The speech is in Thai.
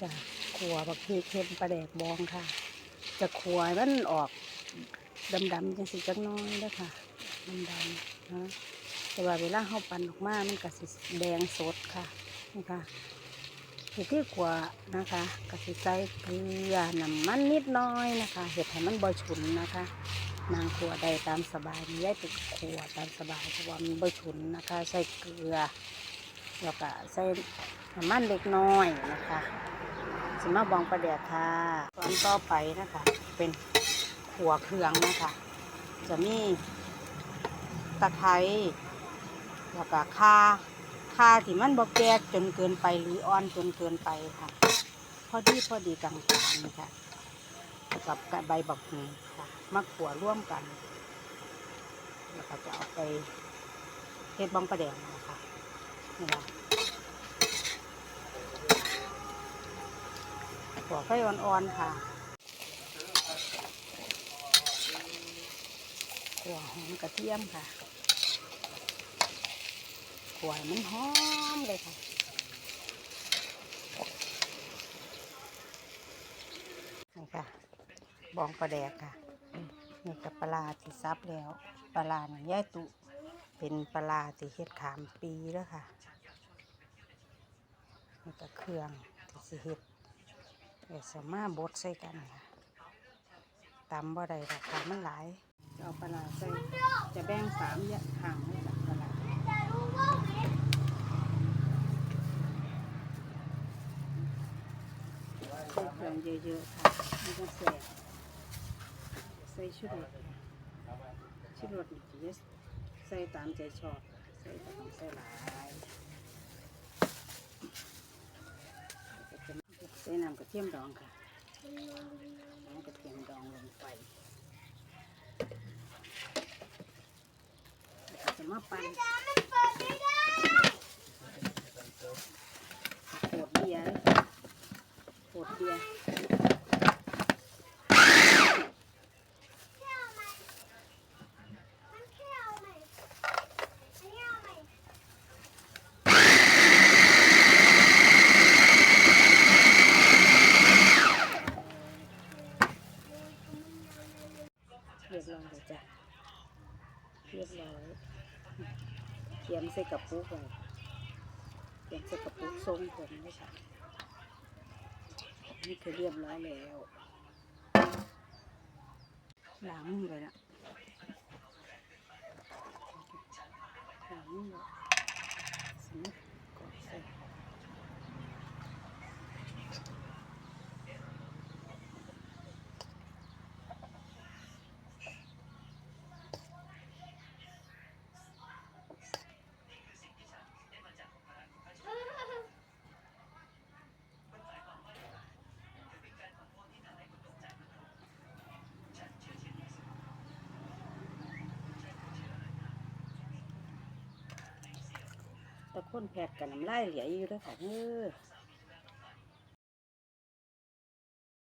จะขัวบักพริกเค็มปลาแดกบองค่ะ จะขัวมันออกดำๆจังสิจักน้อยเด้อค่ะดำๆนะแต่ว่าเวลาเฮาปั่นออกมามันก็สิแดงสดค่ะนี่ค่ะเห็ดที่ขัวนะคะก็สิใส่เกลือน้ำมันนิดน้อยนะคะ เห็ดให้มันบ่ฉุนนะคะ นางขัวได้ตามสบายมีได้ไปขัวตามสบายเพราะว่ามันบ่ฉุนนะคะ ใส่เกลือแล้วก็ใส่น้ำมันเล็กน้อยนะคะ สมาบองประเดียค่ะตอนต่อไปนะคะ เป็นขัวเครื่องนะคะ จะมีตะไคร้แล้วก็ข่าข่าที่มันบ่แก่จนเกินไปหรืออ่อนจนเกินไปค่ะ พอดีพอดีกลางๆค่ะ กับใบบักหูค่ะมาขัวร่วมกัน แล้วก็จะเอาไปเฮ็ดบองประแดงนะคะนี่ค่ะ วไฟอ่อนๆค่ะขัวหอมกระเทียมค่ะขัวมันหอมเลยค่ะนี่ค่ะ บองปลาแดกค่ะนี่กับปลาร้าที่ซับแล้ว ปลาร้านี่ย่ายตุ เป็นปลาร้าที่เฮ็ดขามปีแล้วค่ะนี่ก็เครื่องที่สิเฮ็ด เดี๋ยวสามาบดใส่กันค่ะตำบ่ได้ราคามันหลายจะเอาปลาใส่จะแบ่งสามอยางห่างเลยจ้ะปลาใส่เครื่องเยอะๆค่ะนี่ก็แซ่บใส่ชุดรสชุดรสนี่ใส่ตามใจชอบ ใส่ตามใส่หลาย ใส่น้ำกระเทียมดองค่ะน้ำกระเทียมดองลงไปจะมาปั่นโขดเบียร์เลยค่ะโขดเบียร์ เรียบร้อยเลยจ้ะเรียบร้อยเตรียมใส่กระปุกไว้เตรียมใส่กระปุกทรงผมนี่ค่ะนี่คือเรียบร้อยแล้วล้างมือเลยนะล้างมือเลยสมมติกดใส่ ตะค้นแผดกับน้ำลายเหลียอยู่ด้วยค่ะเออ